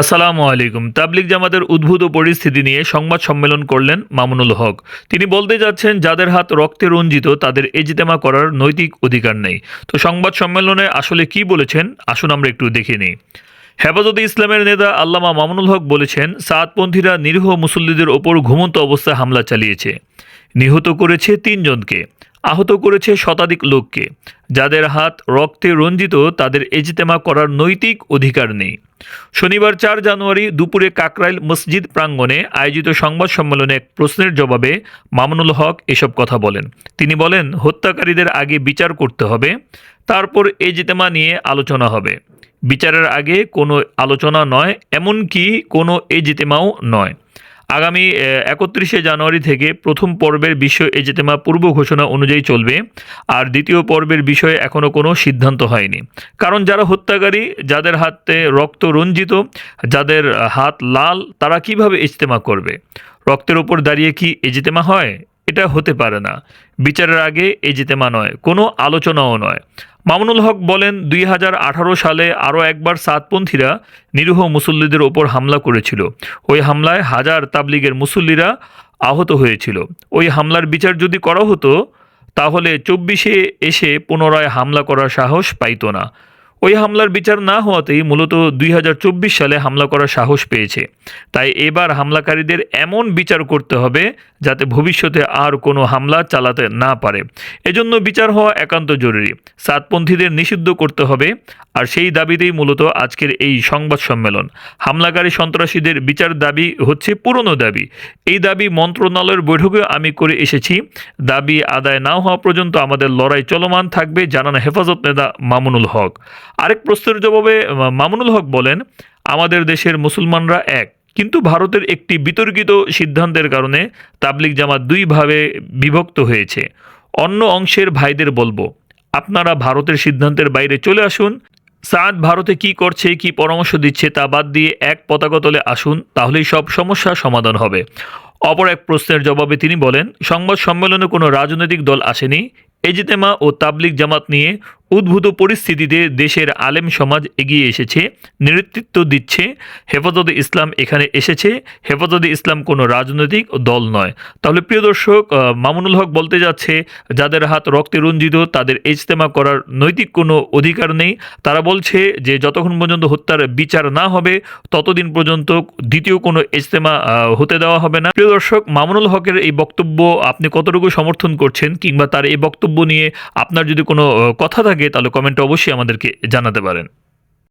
আসসালামু আলাইকুম। তাবলিগ জামাতের উদ্ভূত পরিস্থিতি নিয়ে সংবাদ সম্মেলন করলেন মামুনুল হক। তিনি বলতে যাচ্ছেন, যাদের হাত রক্তে রঞ্জিত, তাদের এজিতেমা করার নৈতিক অধিকার নেই। তো সংবাদ সম্মেলনে আসলে কি বলেছেন? আসুন আমরা একটু দেখে নিই। হেফাজতে ইসলামের নেতা আল্লামা মামুনুল হক বলেছেন, সাতপন্থীরা নিরীহ মুসল্লিদের ওপর ঘুমন্ত অবস্থায় হামলা চালিয়েছে। নিহত করেছে তিনজনকে, আহত করেছে শতাধিক লোককে। যাদের হাত রক্তে রঞ্জিত, তাদের এজতেমা করার নৈতিক অধিকার নেই। শনিবার চার জানুয়ারি দুপুরে কাকরাইল মসজিদ প্রাঙ্গণে আয়োজিত সংবাদ সম্মেলনে এক প্রশ্নের জবাবে মামুনুল হক এসব কথা বলেন। তিনি বলেন, হত্যাকারীদের আগে বিচার করতে হবে, তারপর এজতেমা নিয়ে আলোচনা হবে। বিচারের আগে কোনো আলোচনা নয়, এমনকি কোনো এজতেমাও নয়। আগামী একত্রিশে জানুয়ারি থেকে প্রথম পর্বের বিশ্ব এজতেমা পূর্ব ঘোষণা অনুযায়ী চলবে, আর দ্বিতীয় পর্বের বিষয়ে এখনও কোনো সিদ্ধান্ত হয়নি। কারণ যারা হত্যাকারী, যাদের হাতে রক্ত রঞ্জিত, যাদের হাত লাল, তারা কীভাবে ইজতেমা করবে? রক্তের ওপর দাঁড়িয়ে কি এজতেমা হয়? এটা হতে পারে না। বিচারের আগে এজতেমা নয়, কোনো আলোচনাও নয়। মামুনুল হক বলেন, দুই হাজার আঠারো সালে আরও একবার সাতপন্থীরা নিরীহ মুসল্লিদের ওপর হামলা করেছিল। ওই হামলায় হাজার তাবলিগের মুসল্লিরা আহত হয়েছিল। ওই হামলার বিচার যদি করা হতো, তাহলে চব্বিশে এসে পুনরায় হামলা করার সাহস পাইত না। ওই হামলার বিচার না হওয়াতেই মূলত দুই হাজার চব্বিশ সালে হামলা করার সাহস পেয়েছে। তাই এবার হামলাকারীদের এমন বিচার করতে হবে যাতে ভবিষ্যতে আর কোনো হামলা চালাতে না পারে। এজন্য বিচার হওয়া একান্ত জরুরি। সাতপন্থীদের নিষিদ্ধ করতে হবে। আর সেই দাবিতেই মূলত আজকের এই সংবাদ সম্মেলন। হামলাকারী সন্ত্রাসীদের বিচার দাবি হচ্ছে পুরনো দাবি। এই দাবি মন্ত্রণালয়ের বৈঠকে আমি করে এসেছি। দাবি আদায় না হওয়া পর্যন্ত আমাদের লড়াই চলমান থাকবে, জানান হেফাজত নেতা মামুনুল হক। আরেক প্রশ্নের জবাবে মামুনুল হক বলেন, আমাদের দেশের মুসলমানরা এক। কিন্তু ভারতের একটি বিতর্কিত সিদ্ধান্তের কারণে তাবলিক জামাত দুইভাবে বিভক্ত হয়েছে। অন্য অংশের ভাইদের বলব, আপনারা ভারতের সিদ্ধান্তের বাইরে চলে আসুন। সাদ ভারতে কি করছে, কি পরামর্শ দিচ্ছে তা বাদ দিয়ে এক পতাকা তলে আসুন, তাহলেই সব সমস্যার সমাধান হবে। অপর এক প্রশ্নের জবাবে তিনি বলেন, সংবাদ সম্মেলনে কোনো রাজনৈতিক দল আসেনি। এজিতেমা ও তাবলিক জামাত নিয়ে উদ্ভূত পরিস্থিতিতে দেশের আলেম সমাজ এগিয়ে এসেছে, নেতৃত্ব দিচ্ছে, হেফাজতে ইসলাম এখানে এসেছে, হেফাজতে ইসলাম কোনো রাজনৈতিক দল নয়। তাহলে প্রিয় দর্শক মামুনুল হক বলতে যাচ্ছে, যাদের হাত রক্তে রঞ্জিত, তাদের ইজতেমা করার নৈতিক কোনো অধিকার নেই। তারা বলছে যে, যতক্ষণ পর্যন্ত হত্যার বিচার না হবে, ততদিন পর্যন্ত দ্বিতীয় কোনো ইজতেমা হতে দেওয়া হবে না। প্রিয় দর্শক, মামুনুল হকের এই বক্তব্য আপনি কতটুকু সমর্থন করছেন, কিংবা তার এই বক্তব্য নিয়ে আপনার যদি কোনো কথা থাকে তাহলে কমেন্টে অবশ্যই আমাদেরকে জানাতে পারেন।